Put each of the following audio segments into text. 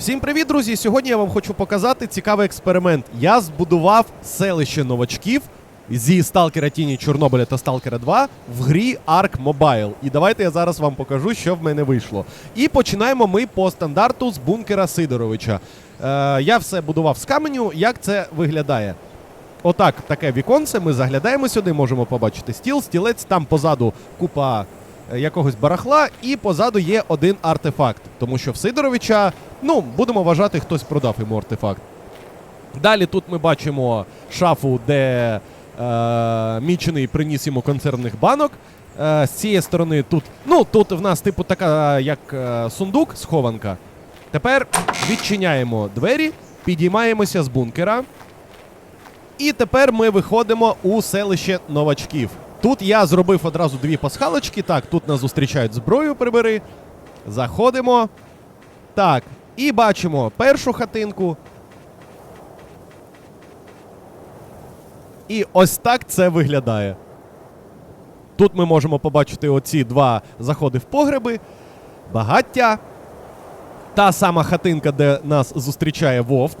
Всім привіт, друзі! Сьогодні я вам хочу показати цікавий експеримент. Я збудував селище новачків зі Сталкера Тіні Чорнобиля та Сталкера 2 в грі Ark Mobile. І давайте я зараз вам покажу, що в мене вийшло. І починаємо ми по стандарту з бункера Сидоровича. Е, я все будував з каменю. Як це виглядає? Отак, таке віконце. Ми заглядаємо сюди, можемо побачити стіл, стілець, там позаду купа якогось барахла, і позаду є один артефакт. Тому що в Сидоровича, ну, будемо вважати, хтось продав йому артефакт. Далі тут ми бачимо шафу, де е, мічений приніс йому консервних банок. Е, з цієї сторони тут, ну, тут в нас, типу, така, як е, сундук, схованка. Тепер відчиняємо двері, підіймаємося з бункера. І тепер ми виходимо у селище новачків. Тут я зробив одразу дві пасхалочки. Так, тут нас зустрічають зброю, прибери. Заходимо. Так, і бачимо першу хатинку. І ось так це виглядає. Тут ми можемо побачити оці два заходи в погреби, багаття. Та сама хатинка, де нас зустрічає вовк.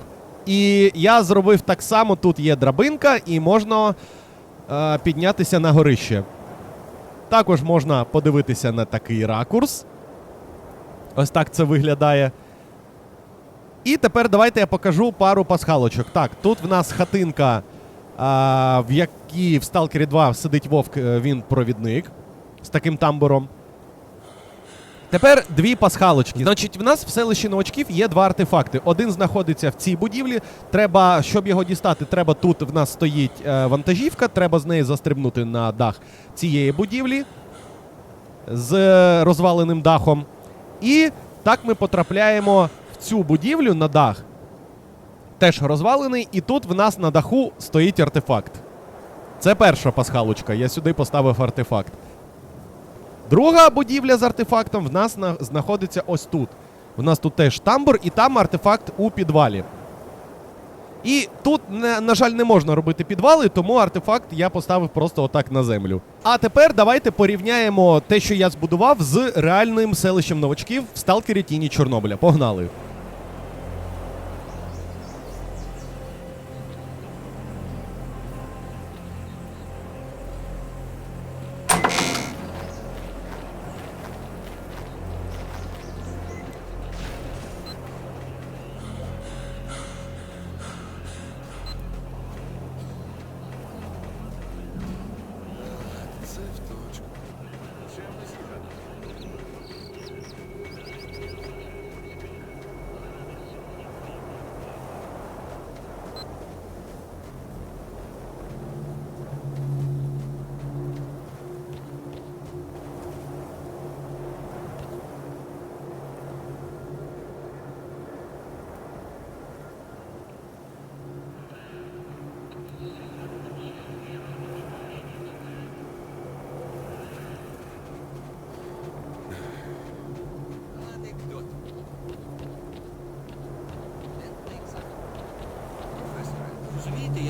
І я зробив так само: тут є драбинка, і можна піднятися на горище. Також можна подивитися на такий ракурс. Ось так це виглядає. І тепер давайте я покажу пару пасхалочок. Так, тут в нас хатинка, а, в якій в Сталкері 2 сидить вовк, е, він провідник з таким тамбуром. Тепер дві пасхалочки. Значить, в нас в селищі новачків є два артефакти. Один знаходиться в цій будівлі. Треба, щоб його дістати, треба тут в нас стоїть е, вантажівка, треба з неї застрибнути на дах цієї будівлі з розваленим дахом. І так ми потрапляємо в цю будівлю на дах. Теж розвалений, і тут в нас на даху стоїть артефакт. Це перша пасхалочка. Я сюди поставив артефакт. Друга будівля з артефактом в нас на, знаходиться ось тут. У нас тут теж тамбур, і там артефакт у підвалі. І тут, на жаль, не можна робити підвали, тому артефакт я поставив просто отак на землю. А тепер давайте порівняємо те, що я збудував, з реальним селищем новачків в Сталкері Тіні Чорнобиля. Погнали!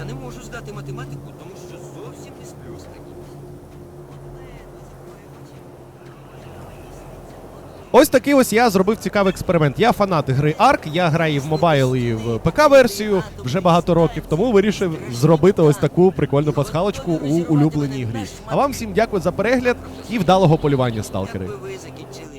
Я не можу здати математику, тому що зовсім не сплю. Ось такий ось я зробив цікавий експеримент. Я фанат гри Ark, я граю і в мобайл і в ПК-версію вже багато років, тому вирішив зробити ось таку прикольну пасхалочку у улюбленій грі. А вам всім дякую за перегляд і вдалого полювання, сталкери.